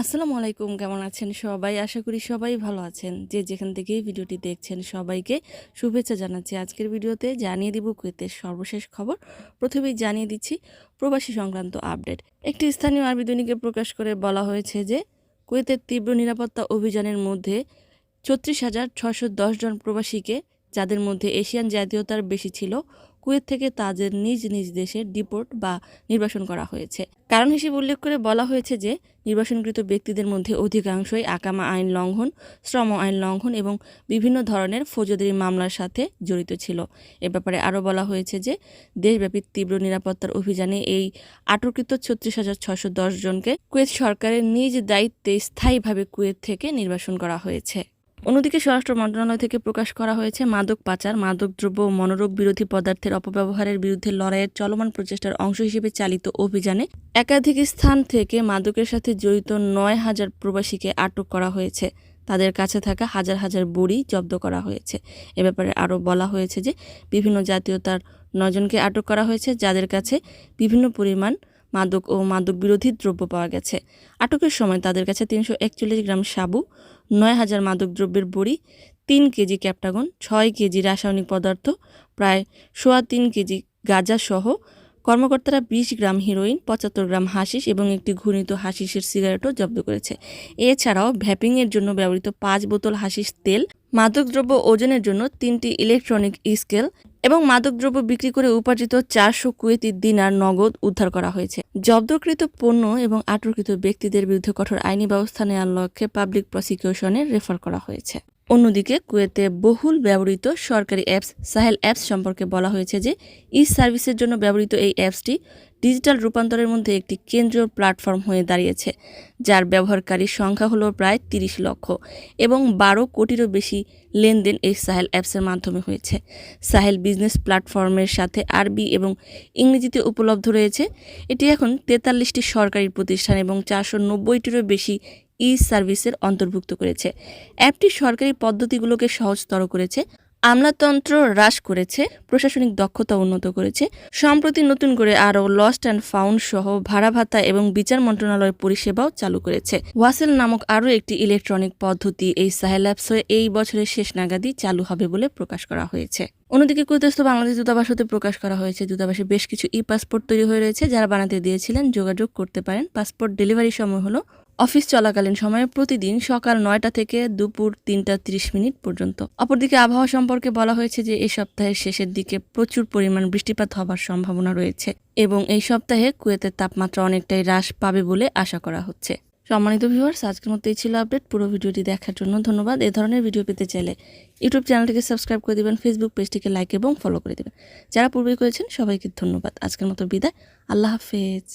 আসসালামু আলাইকুম, কেমন আছেন সবাই? আশা করি সবাই ভালো আছেন। যে যেখান থেকে ভিডিওটি দেখছেন সবাইকে শুভেচ্ছা জানাচ্ছি আজকের ভিডিওতে। জানিয়ে দিব কুয়েতের সর্বশেষ খবর। প্রথমেই জানিয়ে দিচ্ছি, প্রবাসী সংক্রান্ত আপডেট। একটি স্থানীয় আরবি দৈনিকে প্রকাশ করে বলা হয়েছে যে, কুয়েতের তীব্র নিরাপত্তা অভিযানের মধ্যে ছত্রিশ হাজার ছশো জন প্রবাসীকে, যাদের মধ্যে এশিয়ান জাতীয়তার বেশি ছিল কুয়েত থেকে তাদের নিজ নিজ দেশে ডিপোর্ট বা নির্বাসন করা হয়েছে। কারণ হিসেবে উল্লেখ করে বলা হয়েছে যে, নির্বাসনকৃত ব্যক্তিদের মধ্যে অধিকাংশই আকামা আইন লঙ্ঘন, শ্রম আইন লঙ্ঘন এবং বিভিন্ন ধরনের ফৌজদারি মামলার সাথে জড়িত ছিল। এ ব্যাপারে আরও বলা হয়েছে যে, দেশব্যাপী তীব্র নিরাপত্তার অভিযানে এই আটককৃত ছত্রিশ হাজার ছশো দশ জনকে কুয়েত সরকারের নিজ দায়িত্বে স্থায়ীভাবে কুয়েত থেকে নির্বাসন করা হয়েছে। অন্যদিকে স্বরাষ্ট্র মন্ত্রণালয় থেকে প্রকাশ করা হয়েছে মাদক পাচার মাদকদ্রব্য ও মনোরোগ বিরোধী পদার্থের অপব্যবহারের বিরুদ্ধে লড়াইয়ের চলমান প্রচেষ্টার অংশ হিসেবে চালিত অভিযানে একাধিক স্থান থেকে মাদকের সাথে জড়িত নয় হাজার প্রবাসীকে আটক করা হয়েছে। তাদের কাছে থাকা হাজার হাজার বড়ি জব্দ করা হয়েছে। এ ব্যাপারে আরও বলা হয়েছে যে, বিভিন্ন জাতীয়তার নজনকে আটক করা হয়েছে, যাদের কাছে বিভিন্ন পরিমাণ মাদক ও মাদক বিরোধী দ্রব্য পাওয়া গেছে। আটকের সময় তাদের কাছে তিনশো একচল্লিশ গ্রাম সাবু, নয় হাজার মাদকদ্রব্যের বড়ি, তিন কেজি ক্যাপটাগন, ছয় কেজি রাসায়নিক পদার্থ, প্রায় সোয়া তিন কেজি গাঁজা সহ কর্মকর্তারা বিশ গ্রাম হিরোইন, পঁচাত্তর গ্রাম হাসিস এবং একটি ঘূর্ণিত হাসিসের সিগারেটও জব্দ করেছে। এছাড়াও ভ্যাপিংয়ের জন্য ব্যবহৃত পাঁচ বোতল হাসিস তেল, মাদকদ্রব্য ওজনের জন্য তিনটি ইলেকট্রনিক স্কেল এবং মাদকদ্রব্য বিক্রি করে উপার্জিত চারশো কুয়েতি দিনার নগদ উদ্ধার করা হয়েছে। জব্দকৃত পণ্য এবং আটককৃত ব্যক্তিদের বিরুদ্ধে কঠোর আইনি ব্যবস্থা নেওয়ার লক্ষ্যে পাবলিক প্রসিকিউশনে রেফার করা হয়েছে। অন্যদিকে কুয়েতে বহুল ব্যবহৃত সরকারি অ্যাপস, সাহেল অ্যাপস সম্পর্কে বলা হয়েছে যে ই সার্ভিসের জন্য ব্যবহৃত এই অ্যাপসটি ডিজিটাল রূপান্তরের মধ্যে একটি কেন্দ্রীয় প্ল্যাটফর্ম হয়ে দাঁড়িয়েছে, যার ব্যবহারকারীর সংখ্যা হলো প্রায় তিরিশ লক্ষ এবং বারো কোটিরও বেশি লেনদেন এই সাহেল অ্যাপসের মাধ্যমে হয়েছে। সাহেল বিজনেস প্ল্যাটফর্মের সাথে আরবি এবং ইংরেজিতে উপলব্ধ রয়েছে। এটি এখন তেতাল্লিশটি সরকারি প্রতিষ্ঠান এবং চারশো নব্বইটিরও বেশি ই সার্ভিসের অন্তর্ভুক্ত করেছে। অ্যাপটি সরকারি পদ্ধতিগুলোকে সহজতর করেছে, আমলাতন্ত্র হ্রাস করেছে, প্রশাসনিক দক্ষতা উন্নত করেছে। সম্প্রতি নতুন করে আরও লস্ট অ্যান্ড ফাউন্ড সহ ভাড়া ভাতা এবং বিচার মন্ত্রণালয়ের পরিষেবাও চালু করেছে। ওয়াসেল নামক আরও একটি ইলেকট্রনিক পদ্ধতি এই সাহেল অ্যাপস এই বছরের শেষ নাগাদই চালু হবে বলে প্রকাশ করা হয়েছে। অন্যদিকে কুয়েতস্থ বাংলাদেশ দূতাবাস হতে প্রকাশ করা হয়েছে। দূতাবাসে বেশ কিছু ই পাসপোর্ট তৈরি হয়ে রয়েছে, যারা বানাতে দিয়েছিলেন, যোগাযোগ করতে পারেন। পাসপোর্ট ডেলিভারি সময় হলো অফিস চলাকালীন সময়ে প্রতিদিন সকাল নয়টা থেকে দুপুর তিনটা ত্রিশ মিনিট পর্যন্ত। অপরদিকে আবহাওয়া সম্পর্কে বলা হয়েছে যে এই সপ্তাহের শেষের দিকে প্রচুর পরিমাণ বৃষ্টিপাত হবার সম্ভাবনা রয়েছে এবং এই সপ্তাহে কুয়েতের তাপমাত্রা অনেকটাই হ্রাস পাবে বলে আশা করা হচ্ছে। সম্মানিত ভিউয়ার্স, আজকের মতো এই ছিল আপডেট। পুরো ভিডিওটি দেখার জন্য ধন্যবাদ। এ ধরনের ভিডিও পেতে চাইলে ইউটিউব চ্যানেলটিকে সাবস্ক্রাইব করে দেবেন, ফেসবুক পেজটিকে লাইক এবং ফলো করে দেবেন। যারা পূর্বেই করেছেন, সবাইকে ধন্যবাদ। আজকের মতো বিদায়। আল্লাহ হাফেজ।